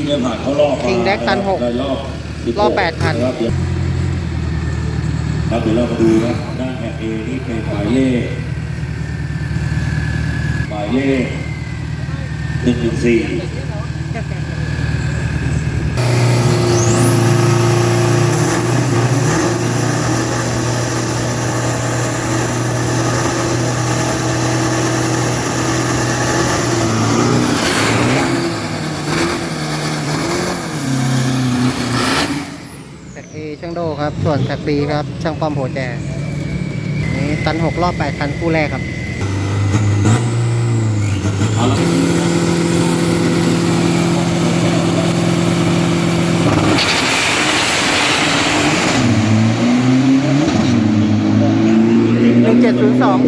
ที่ได้ผ่านเข้ารอบมา King Deck ตันหกในรอบรอบแปดพันครับเดี๋ยวครับเดี๋ยวเรามาดูครับด้านแอเอนี่เป็นหมายเลขหมายเลขหนึ่งหนึ่งสี่ เอช่างโดครับ ส่วนแท็กบีครับ ช่างความโหแจนี่ตันหกรอบแปดคันคู่แรกครับหนึ่งเจ็ดศูนย์สอง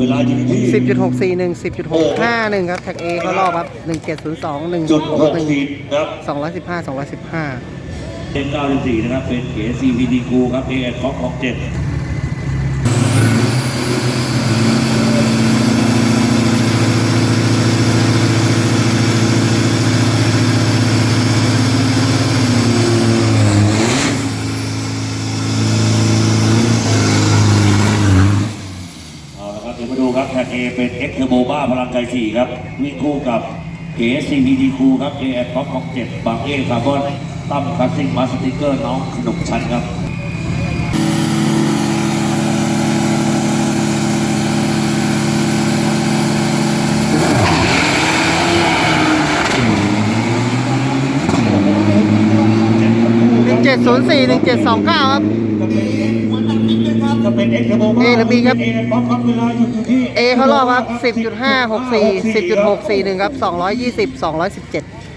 เวลาอยู่ที่สิบจุดหกสี่หนึ่งสิบจุดหกห้าหนึ่งครับแท็กเอเขารอบครับหนึ่งเจ็ดศูนย์สองหนึ่งจุดหกหนึ่งสี่ครับสองร้อยสิบห้าสองร้อยสิบห้าเป็น94นะครับเป็นเก๋ CVD คูครับเอแอดคอกของเจ็ด เอาละครับเดี๋ยว มาดูครับแท็กเอเป็น X Turbo บ้าพลังใจ4ครับ วิ่งคู่กับเก๋ CVD คูครับเอแอดคอกของเจ็ดบางเอคาร์บอนตั้มคลาสสิกมาสติกเกอร์น้องขนมชันครับหนึ่งเจ็ดศูนย์สี่หนึ่งเจ็ดสองเก้าครับ จะเป็นเอ็กซ์โบเอและบีครับเอเขารอบครับ 10.564 10.641 ครับ 220 217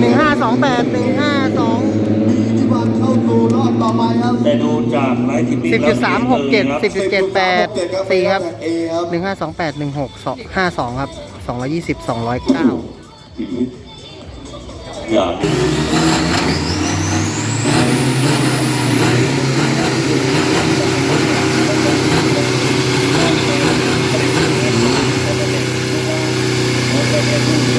หนึ่งห้าสองแปดหนึ่งห้าสองที่วันเข้าสู่รอบต่อไปครับแต่ดูจากไลฟ์ทีวีสิบจุดสามหกเจ็ดสิบจุดเจ็ดแปดสี่ครับเอครับหนึ่งห้าสองแปดหนึ่งหกสองห้าสองครับสองร้อยยี่สิบสองร้อยเก้า อย่า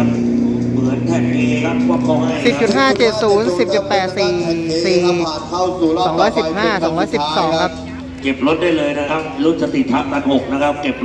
ครับ เหมือนแท็กเอครับว่าเขาให้สิบจุดห้าเจ็ดศูนย์สิบจุดแปดสี่สี่ผ่านเข้าสู่รอบสองร้อยสิบห้าสองร้อยสิบสองครับ เก็บรถได้เลยนะครับ รุ่นสติทัศน์ตันหกนะครับ เก็บ